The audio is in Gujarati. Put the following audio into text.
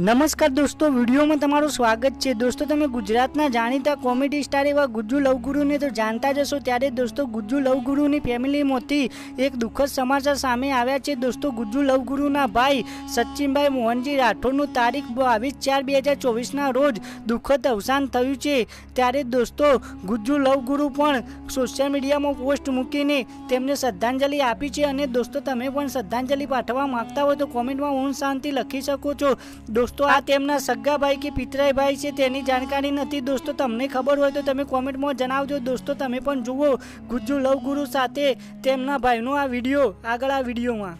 નમસ્કાર દોસ્તો, વિડીયોમાં તમારું સ્વાગત છે. દોસ્તો, તમે ગુજરાતના જાણીતા કોમેડી સ્ટાર એવા ગુજ્જુ લવગુરુને તો જાણતા જ હશો ત્યારે દોસ્તો, ગુજ્જુ લવગુરુની ફેમિલીમાંથી એક દુઃખદ સમાચાર સામે આવ્યા છે. દોસ્તો, ગુજ્જુ લવગુરુના ભાઈ સચિનભાઈ મોહનજી રાઠોડનું તારીખ બાવીસ ચાર બે હજાર ચોવીસના રોજ દુઃખદ અવસાન થયું છે. ત્યારે દોસ્તો, ગુજ્જુ લવગુરુ પણ સોશિયલ મીડિયામાં પોસ્ટ મૂકીને તેમને શ્રદ્ધાંજલિ આપી છે. અને દોસ્તો, તમે પણ શ્રદ્ધાંજલિ પાઠવવા માંગતા હોય તો કોમેન્ટમાં ઓમ શાંતિ લખી શકો છો. દોસ્તો આ તેમના સગા ભાઈ કે પિતરાઈ ભાઈ છે તેની જાણકારી નથી દોસ્તો. તમને ખબર હોય તો તમે કોમેન્ટમાં જણાવજો. દોસ્તો, તમે પણ જુઓ ગુજ્જુ લવ ગુરુ સાથે તેમના ભાઈનો આ વીડિયો, આગળ આ વિડીયોમાં.